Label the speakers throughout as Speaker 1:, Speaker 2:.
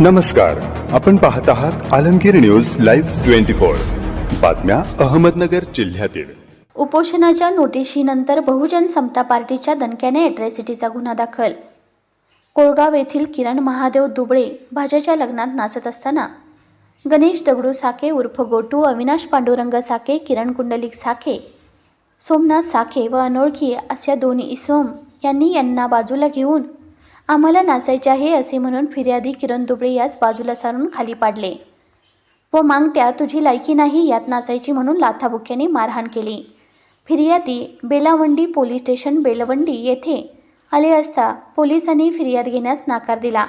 Speaker 1: नमस्कार. आपण पाहत आहात Alamgir news live twenty four. बातम्या अहमदनगर जिल्ह्यातील.
Speaker 2: उपोषणाच्या नोटिशीनंतर बहुजन समता पार्टीच्या दणक्याने अॅट्रॅसिटीचा गुन्हा दाखल. कोळगाव येथील किरण महादेव दुबळे भाज्याच्या लग्नात नाचत असताना गणेश दगडू साके उर्फ गोटू अविनाश पांडुरंग साके किरण कुंडलिक साखे सोमनाथ साखे व अनोळखी अशा दोन्ही इसम यांनी यांना बाजूला घेऊन आम्हाला नाचायचे आहे असे म्हणून फिर्यादी किरण दुबळे यास बाजूला सारून खाली पाडले. व मांगट्या तुझी लायकी नाही यात नाचायची म्हणून लाथाबुक्याने मारहाण केली. फिर्यादी बेलावंडी पोलीस स्टेशन बेलवंडी येथे आले असता पोलिसांनी फिर्याद घेण्यास नाकार दिला.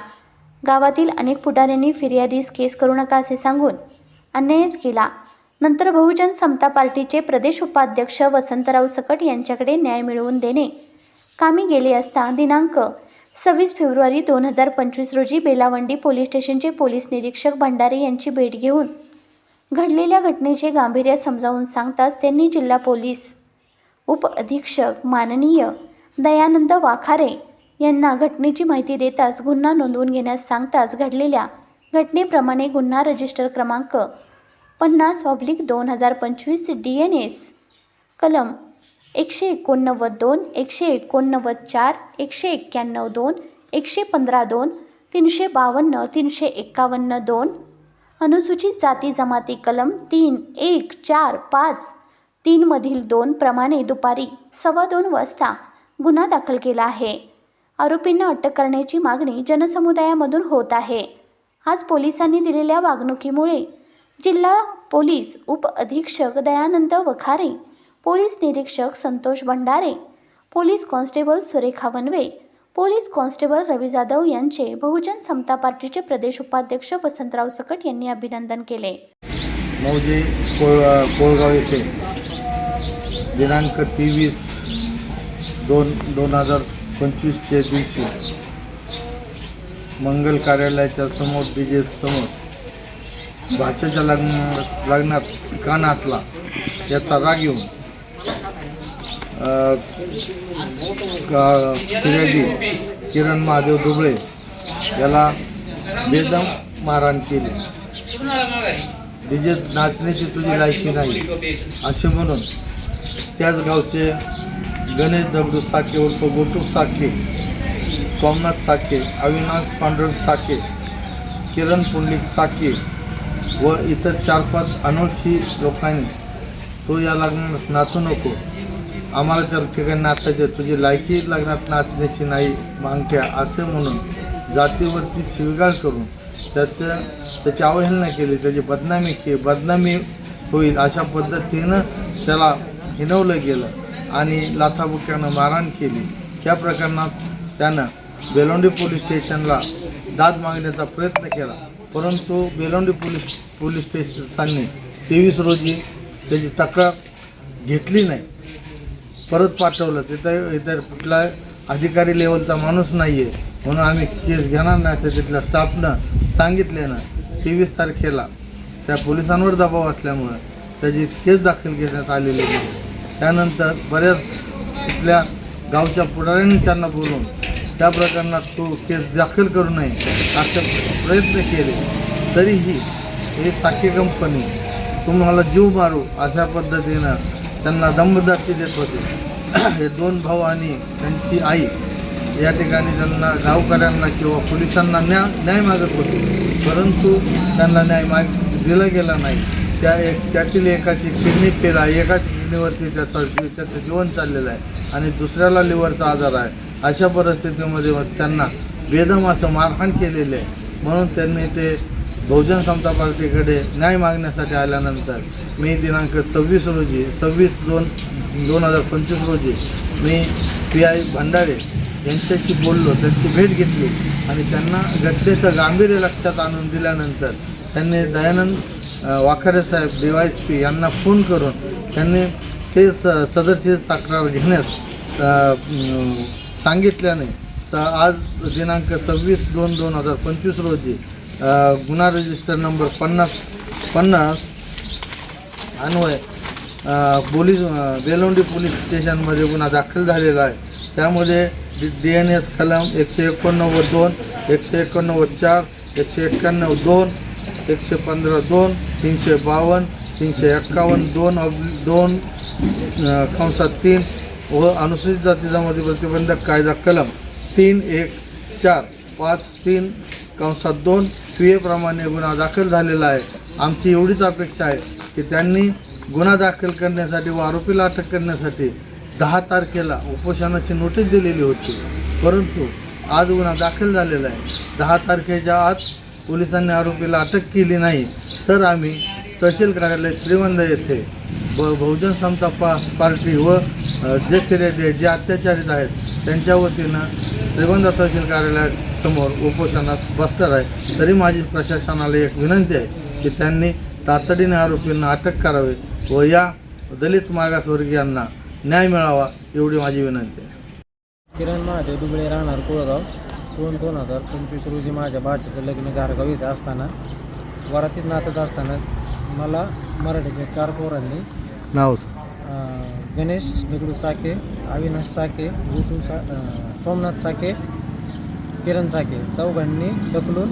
Speaker 2: गावातील अनेक पुढाऱ्यांनी फिर्यादीस केस करू नका असे सांगून अन्यायच केला. नंतर बहुजन समता पार्टीचे प्रदेश उपाध्यक्ष वसंतराव सकट यांच्याकडे न्याय मिळवून देणे. कामी गेले असता दिनांक सव्वीस फेब्रुवारी दोन हजार पंचवीस रोजी बेलावंडी पोलीस स्टेशनचे पोलीस निरीक्षक भंडारे यांची भेट घेऊन घडलेल्या घटनेचे गांभीर्य समजावून सांगताच त्यांनी जिल्हा पोलीस उप अधीक्षक माननीय दयानंद वाखारे यांना घटनेची माहिती देताच गुन्हा नोंदवून घेण्यास सांगताच घडलेल्या घटनेप्रमाणे गुन्हा रजिस्टर क्रमांक पन्नास ऑब्लिक दोन हजार पंचवीस डी एन एस कलम एकशे एकोणनव्वद दोन एकशे एकोणनव्वद चार एकशे एक्क्याण्णव दोन एकशे पंधरा दोन तीनशे बावन्न तीनशे एक्कावन्न दोन. अनुसूचित जाती जमाती कलम तीन एक चार पाच तीनमधील दोन प्रमाणे दुपारी सव्वा दोन वाजता गुन्हा दाखल केला आहे. आरोपींना अटक करण्याची मागणी जनसमुदायामधून होत आहे. आज पोलिसांनी दिलेल्या वागणुकीमुळे जिल्हा पोलीस उप अधीक्षक दयानंद वखारे पोलीस निरीक्षक Santosh Bhandare police constable Surekha Vanve police constable Ravi Jadhav यांचे बहुजन समता पार्टीचे प्रदेश उपाध्यक्ष वसंतराव सकट यांनी अभिनंदन केले.
Speaker 3: मौजे कोळ कोळगाव येथे दिनांक तेवीस दोन दोन हजार पंचवीसच्या दिवशी मंगल कार्यालयाच्या समोर डी जे समोर भाच्याच्या लग्न लग्नात का नाचला याचा राग येऊन फिर्यादी किरण महादेव दुबळे याला बेदम मारहाण केली. डीजे नाचण्याची तुझी लायकी नाही असे म्हणून त्याच गावचे गणेश दगडू साके उर्फ गोटू साके सोमनाथ साके अविनाश पांडुर साके किरण पुंडलिक साके व इतर चार पाच अनोळखी लोकांनी तो या लग्नात नाचू नको. आम्हाला त्या ठिकाणी नाचायचे तुझी लायकी लग्नात नाचण्याची नाही मागठ्या असे म्हणून जातीवरती स्वीकार करून त्याचं त्याची अवहेलना केली त्याची बदनामी के बदनामी होईल अशा पद्धतीनं त्याला हिनवलं गेलं आणि लाथाबुक्यानं मारहाण केली. त्या प्रकरणात त्यानं बेलोंडी पोलीस स्टेशनला दाद मागण्याचा प्रयत्न केला. परंतु बेलोंडी पोलीस पोलीस स्टेशनने तेवीस रोजी त्याची तक्रार घेतली नाही. परत पाठवलं. तिथं इतर कुठला अधिकारी लेवलचा माणूस नाही आहे म्हणून आम्ही केस घेणार नाही असं तिथल्या स्टाफनं सांगितल्यानं तेवीस तारखेला. त्या पोलिसांवर दबाव असल्यामुळं त्याची केस दाखल घेण्यात आलेली नाही. त्यानंतर बऱ्याच तिथल्या गावच्या पुढाऱ्यांनी त्यांना बोलून त्या प्रकरणात तो केस दाखल करू नये असे प्रयत्न केले. तरीही हे साखी कंपनी तुम्हाला जीव मारू अशा पद्धतीनं त्यांना दमदाटी देत होते. हे दोन भाऊ आणि त्यांची आई या ठिकाणी त्यांना गावकऱ्यांना किंवा पोलिसांना न्या न्याय मागत होते. परंतु त्यांना न्याय माग दिला गेला नाही. त्या एक त्यातील एकाची किडनी फेल आहे. एकाच किडनीवरती त्याचा जीव त्याचं जीवन चाललेलं आहे आणि दुसऱ्याला लिव्हरचा आजार आहे. अशा परिस्थितीमध्ये त्यांना बेदम असं मारहाण केलेले आहे. म्हणून त्यांनी ते बहुजन समता पार्टीकडे न्याय मागण्यासाठी आल्यानंतर मी दिनांक सव्वीस रोजी सव्वीस दोन दोन हजार पंचवीस रोजी मी पी आय भंडारे यांच्याशी बोललो त्यांची भेट घेतली आणि त्यांना घटनेचं गांभीर्य लक्षात आणून दिल्यानंतर त्यांनी दयानंद वाखारे साहेब डी वाय एस पी यांना फोन करून त्यांनी ते स सदरची तक्रार घेण्यास सांगितल्याने तर आज दिनांक सव्वीस दोन दोन हजार पंचवीस रोजी गुन्हा रजिस्टर नंबर पन्नास पन्नास अन्वय पोलीस बेलोंडी पोलीस स्टेशनमध्ये गुन्हा दाखल झालेला आहे. त्यामध्ये डी एन एस कलम एकशे एकोणनव्वद दोन एकशे एकोणनव्वद चार एकशे एक्क्याण्णव दोन एकशे पंधरा दोन तीनशे बावन्न तीनशे एक्कावन्न दोन अब दोन कंसात तीन व अनुसूचित जाती जमाती प्रतिबंधक कायदा कलम तीन एक चार पाच तीन कंसात दोन क्रियेप्रमाणे गुन्हा दाखल झालेला आहे. आमची एवढीच अपेक्षा आहे की त्यांनी गुन्हा दाखल करण्यासाठी व आरोपीला अटक करण्यासाठी दहा तारखेला उपोषणाची नोटीस दिलेली होती. परंतु आज गुन्हा दाखल झालेला आहे. दहा तारखेच्या आत पोलिसांनी आरोपीला अटक केली नाही. तर आम्ही तहसील कार्यालय श्रीगोंदा येथे. ब बहुजन समता पा पार्टी व अ, जे जे अत्याचारित आहेत त्यांच्या वतीनं श्रीगोंदा तहसील कार्यालयासमोर उपोषणात बसणार आहे. तरी माझी प्रशासनाला एक विनंती आहे की त्यांनी तातडीने आरोपींना अटक करावी व या दलित मागासवर्गीयांना न्याय मिळावा एवढी माझी विनंती आहे.
Speaker 4: किरण महादेव दुबळे राहणार कोळगाव. दोन दोन हजार पंचवीस रोजी माझ्या भाच्याचं लग्न गारगाव इथे असताना वरातीत नाचत असताना मला मराठीच्या चार पोरांनी
Speaker 3: नाव
Speaker 4: अं, गणेश दगडू साके अविनाश साके गुटू सा अं, सोमनाथ साके किरण साके चौघांनी ढकलून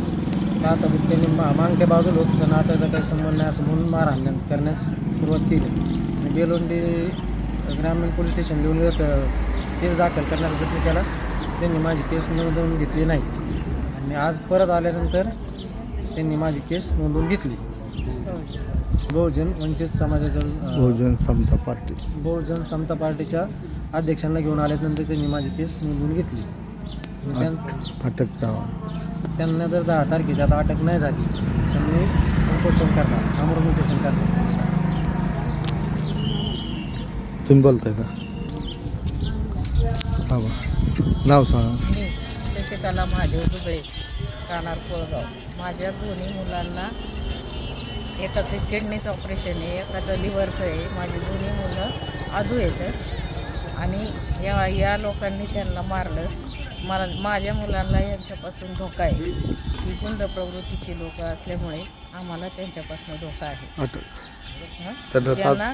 Speaker 4: नाताबुक्यांनी मा मागच्या बाजूला होतं. तर नाचायचा काही संबंध नाही असं म्हणून मारहाण करण्यास सुरुवात केली. आणि बेलोंडी ग्रामीण पोलीस स्टेशन लिहून एक केस दाखल करण्याचा प्रयत्न केला. त्यांनी माझी केस नोंदवून घेतली नाही. आणि आज परत आल्यानंतर त्यांनी माझी केस नोंदवून घेतली. बहुजन वंचित समाजाच्या
Speaker 3: बहुजन समता पार्टी.
Speaker 4: बहुजन समता पार्टीच्या अध्यक्षांना घेऊन आल्यानंतर त्यांनी माझी केस नोंदवून घेतली. त्यां-
Speaker 3: अटक
Speaker 4: त्यांना जर दहा तारखेच्या आता अटक नाही झाली त्यांनी उपोषण करणार आमरण उपोषण करणार.
Speaker 3: तुम्ही बोलताय का? हा बा नाव सांगा.
Speaker 5: मी शशिकला महादेव दुबळे राहणार कोळगाव. माझ्या दोन्ही मुलांना एकाचं किडनीचं ऑपरेशन आहे एकाचं लिव्हरचं आहे माझी दोन्ही मुलं आधू आहेत. आणि या या लोकांनी त्यांना मारलं. मला माझ्या मुलांना यांच्यापासून धोका आहे. ही गुंड प्रवृत्तीची लोक असल्यामुळे आम्हाला त्यांच्यापासून धोका आहे. त्यांना